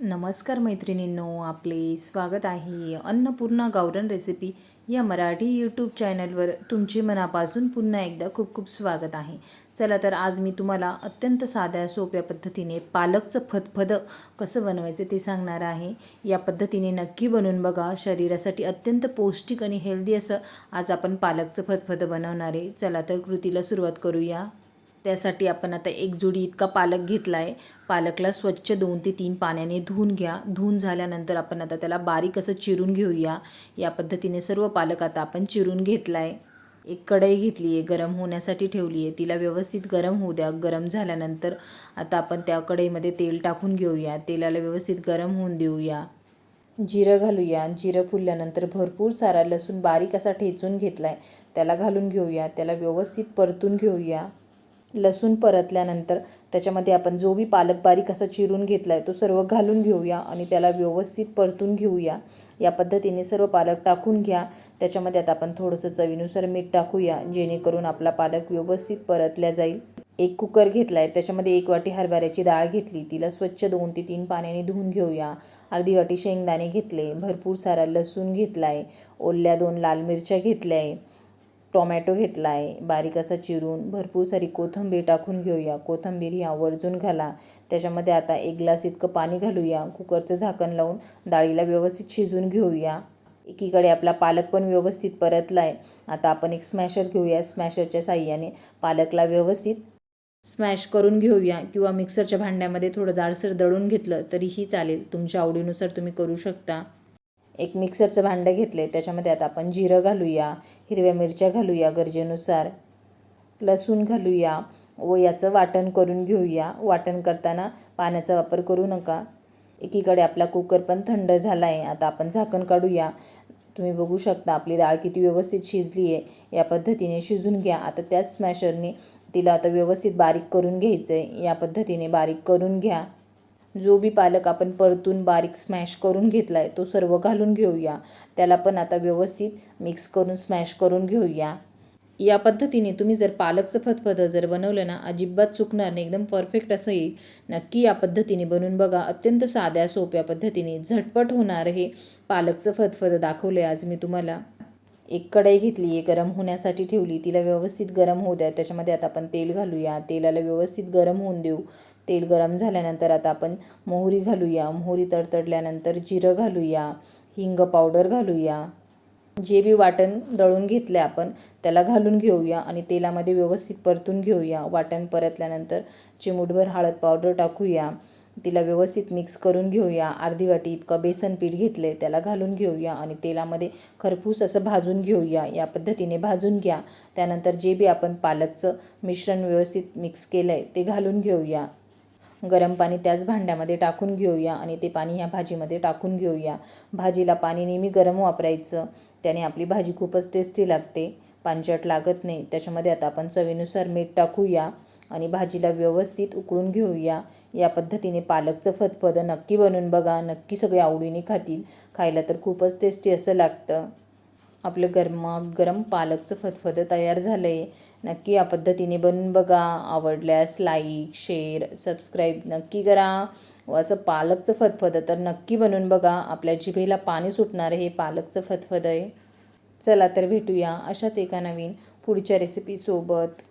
नमस्कार मैत्रिणींनो आपले स्वागत आहे अन्नपूर्णा गावरन रेसिपी या मराठी यूट्यूब चॅनलवर तुमचे मनापासून पुन्हा एकदा खूप खूप स्वागत आहे. चला तर आज मी तुम्हाला अत्यंत साध्या सोप्या पद्धतीने पालकचं फतफदं कसं बनवायचं ते सांगणार आहे. या पद्धतीने नक्की बनवून बघा. शरीरासाठी अत्यंत पौष्टिक आणि हेल्दी असं आज आपण पालकचं फदफद बनवणार आहे. चला तर कृतीला सुरुवात करूया. त्यासाठी आपण आता एक जुडी इतका पालक घेतला आहे पालकला स्वच्छ दोन ते तीन पाण्याने धुवून घ्या. धुवून झाल्यानंतर आपण आता त्याला बारीक असं चिरून घेऊया. या पद्धतीने सर्व पालक आता आपण चिरून घेतला आहे एक कढई घेतली आहे गरम होण्यासाठी ठेवली आहे. तिला व्यवस्थित गरम होऊ द्या. गरम झाल्यानंतर आता आपण त्या कढईमध्ये तेल टाकून घेऊया. तेलाला व्यवस्थित गरम होऊन देऊया. जिरं घालूया. जिरं फुलल्यानंतर भरपूर सारा लसूण बारीक असा ठेचून घेतला आहे त्याला घालून घेऊया. त्याला व्यवस्थित परतून घेऊया. लसूण परतल्यानंतर त्याच्यामध्ये आपण जो बी पालक बारीक असा चिरून घेतला आहे तो सर्व घालून घेऊया आणि त्याला व्यवस्थित परतून घेऊया. या पद्धतीने सर्व पालक टाकून घ्या. त्याच्यामध्ये आता आपण थोडंसं चवीनुसार मीठ टाकूया जेणेकरून आपला पालक व्यवस्थित परतल्या जाईल. एक कुकर घेतला आहे त्याच्यामध्ये एक वाटी हरभऱ्याची डाळ घेतली तिला स्वच्छ दोन ते तीन पाण्याने धुवून घेऊया. अर्धी वाटी शेंगदाणे घेतले भरपूर सारा लसूण घेतला आहे ओल्या दोन लाल मिरच्या घेतल्या आहे टोमॅटो घेतला आहे बारीक असा चिरून भरपूर सारी कोथिंबीर टाकून घेऊया. कोथिंबीर ही आवर्जून घाला. त्याच्यामध्ये आता एक ग्लास इतकं पाणी घालूया. कुकरचं झाकण लावून डाळीला व्यवस्थित शिजून घेऊया. एकीकडे आपला पालक पण व्यवस्थित परतला आहे आता आपण एक स्मॅशर घेऊया. स्मॅशरच्या साह्याने पालकला व्यवस्थित स्मॅश करून घेऊया किंवा मिक्सरच्या भांड्यामध्ये थोडं जाडसर दळून घेतलं तरीही चालेल. तुमच्या आवडीनुसार तुम्ही करू शकता. एक मिक्सरचं भांडं घेतलं आहे त्याच्यामध्ये आता आपण जिरं घालूया हिरव्या मिरच्या घालूया गरजेनुसार लसूण घालूया व याचं वाटण करून घेऊया. वाटण करताना पाण्याचा वापर करू नका. एकीकडे आपला कुकर पण थंड झाला आहे आता आपण झाकण काढूया. तुम्ही बघू शकता आपली डाळ किती व्यवस्थित शिजली आहे या पद्धतीने शिजून घ्या. आता त्याच स्मॅशरने तिला आता व्यवस्थित बारीक करून घ्यायचं आहे या पद्धतीने बारीक करून घ्या. जो बी पालक आपण परतून बारीक स्मॅश करून घेतला आहे तो सर्व घालून घेऊया. त्याला पण आता व्यवस्थित मिक्स करून स्मॅश करून घेऊया. या पद्धतीने तुम्ही जर पालकचं फतफदं जर बनवलं ना अजिबात चुकणार नाही. एकदम परफेक्ट असं येईल. नक्की या पद्धतीने बनवून बघा. अत्यंत साध्या सोप्या पद्धतीने झटपट होणार हे पालकचं फतफदं दाखवलं आहे आज मी तुम्हाला. एक कढई घेतली आहे गरम होण्यासाठी ठेवली. तिला व्यवस्थित गरम होऊ द्या. त्याच्यामध्ये आता आपण तेल घालूया. तेलाला व्यवस्थित गरम होऊन देऊ. तेल गरम झाल्यानंतर आता आपण मोहरी घालूया. मोहरी तडतडल्यानंतर जिरं घालूया. हिंग पावडर घालूया. जे बी वाटण दळून घेतलं आपण त्याला घालून घेऊया आणि तेलामध्ये व्यवस्थित परतून घेऊया. वाटण परतल्यानंतर चिमूटभर हळद पावडर टाकूया. तिला व्यवस्थित मिक्स करून घेऊया. अर्धी वाटी इतकं बेसन पीठ घेतले त्याला घालून घेऊया आणि तेलामध्ये खरपूस असं भाजून घेऊया. या पद्धतीने भाजून घ्या. त्यानंतर जे बी आपण पालकचं मिश्रण व्यवस्थित मिक्स केलं आहे ते घालून घेऊया. गरम पाणी त्याच भांड्यामध्ये टाकून घेऊया आणि ते पाणी ह्या भाजीमध्ये टाकून घेऊया. भाजीला पाणी नेहमी गरम वापरायचं. त्याने आपली भाजी खूपच टेस्टी लागते. पांचट लागत नाही. त्याच्यामध्ये आता आपण चवीनुसार मीठ टाकूया आणि भाजीला व्यवस्थित उकळून घेऊया. या पद्धतीने पालकचं फतफदं नक्की बनवून बघा. नक्की सगळे आवडीने खातील. खायला तर खूपच टेस्टी असं लागतं. आपलं गरमागरम पालकचं फतफदं तयार झालं आहे नक्की या पद्धतीने बनवून बघा आवडल्यास लाईक शेअर सबस्क्राईब नक्की करा. व असं पालकचं फतफतं तर नक्की बनवून बघा. आपल्या जिभेला पाणी सुटणार हे पालकचं फतफद आहे. चला तर भेटूया अशाच एका नवीन पुढच्या रेसिपीसोबत